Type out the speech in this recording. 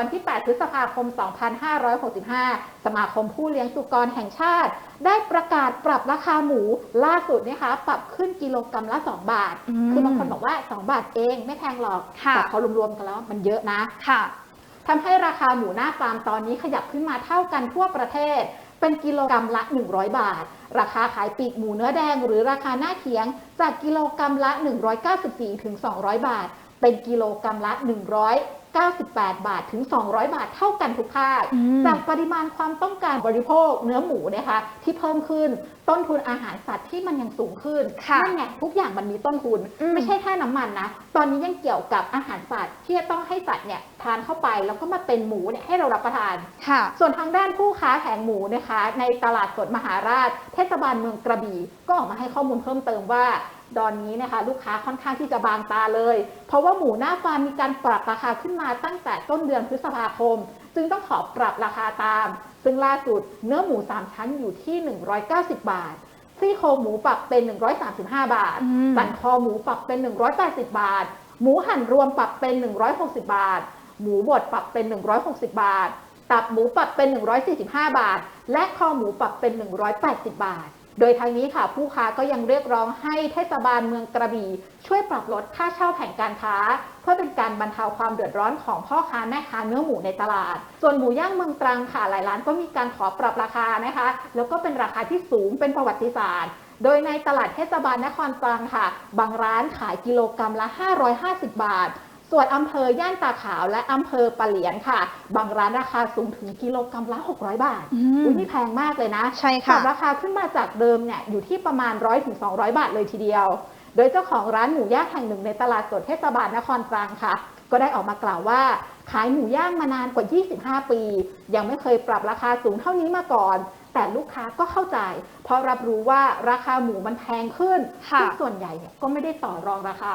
วันที่ 8 พฤษภาคม 2565 สมาคมผู้เลี้ยงสุกรแห่งชาติ ได้ประกาศปรับราคาหมูล่าสุดนะคะ ปรับขึ้นกิโลกรรัมละ 2 บาทอืมคือบางคนบอกว่า 2 บาทเองไม่แพงหรอกค่ะแต่พอรวมๆกันแล้วมันเยอะนะ ค่ะทำให้ราคาหมูหน้าฟาร์มตอนนี้ขยับขึ้นมาเท่ากันทั่วประเทศ เป็นกิโลกรรัมละ 100 บาท ราคาขายปลีกหมูเนื้อแดง หรือราคาหน้าเคียง จากกิโลกรรัมละ 194ถึง200 บาท เป็นกิโลกรรัมละ 198 บาทถึง 200 บาทเท่ากันทุกภาคอืมจากปริมาณความต้องการบริโภคเนื้อหมูนะคะที่เพิ่มขึ้นต้นทุนอาหารสัตว์ที่มันยังสูงขึ้นค่ะนั่นไงทุกอย่างมันมีต้นทุนอืมไม่ใช่แค่น้ำมันนะ ตอนนี้ยังเกี่ยวกับอาหารสัตว์ที่จะต้องให้สัตว์เนี่ย ทานเข้าไปแล้วก็มาเป็นหมูเนี่ยให้เรารับประทาน ค่ะ ส่วนทางด้านผู้ค้าแผงหมูนะคะ ในตลาดสดมหาราช เทศบาลเมืองกระบี่ก็ออกมาให้ข้อมูลเพิ่มเติมว่าตอนนี้นะคะลูกค้าค่อนข้างที่จะบางตาเลย เพราะว่าหมูหน้าฟาร์มมีการปรับราคาขึ้นมาตั้งแต่ต้นเดือนพฤษภาคม จึงต้องขอปรับราคาตาม ซึ่งล่าสุดเนื้อหมู 3 ชั้นอยู่ที่ 190 บาทซี่โครงหมูปรับเป็น 135 บาทอืมสันคอหมูปรับเป็น 180 บาท หมูหั่นรวมปรับเป็น 160 บาท หมูบดปรับเป็น 160 บาท ตับหมูปรับเป็น 145 บาท และคอหมูปรับเป็น 180 บาท โดยทางนี้ค่ะ ผู้ค้าก็ยังเรียกร้องให้เทศบาลเมืองกระบี่ช่วยปรับลดค่าเช่าแผงการค้า เพื่อเป็นการบรรเทาความเดือดร้อนของพ่อค้าแม่ค้าเนื้อหมูในตลาด ส่วนหมูย่างเมืองตรังค่ะหลายร้านก็มีการขอปรับราคานะคะ แล้วก็เป็นราคาที่สูงเป็นประวัติศาสตร์โดยในตลาดเทศบาลนครตรังค่ะ บางร้านขายกิโลกรรัมละ 550 บาท ส่วนอำเภอย่านตาขาวและอำเภอปะเหลียนค่ะ บางร้านราคาสูงถึงกิโลกรรัมละ 600 บาทอืมอุ๊ยนี่แพงมากเลยนะใช่ปค่ะรับราคาขึ้นมาจากเดิมเนี่ยอยู่ที่ประมาณ 100-200ถึง200 บาทเลยทีเดียว โดยเจ้าของร้านหมูย่างแห่งหนึ่งในตลาดสดเทศบาลนครตรังค่ะ ก็ได้ออกมากล่าวว่าขายหมูย่างมานานกว่า 25 ปี ยังไม่เคยปรับราคาสูงเท่านี้มาก่อน แต่ลูกค้าก็เข้าใจ เพราะรับรู้ว่าราคาหมูมันแพงขึ้นค่ะซึ่งส่วนใหญ่เนี่ยก็ไม่ได้ต่อรองราคา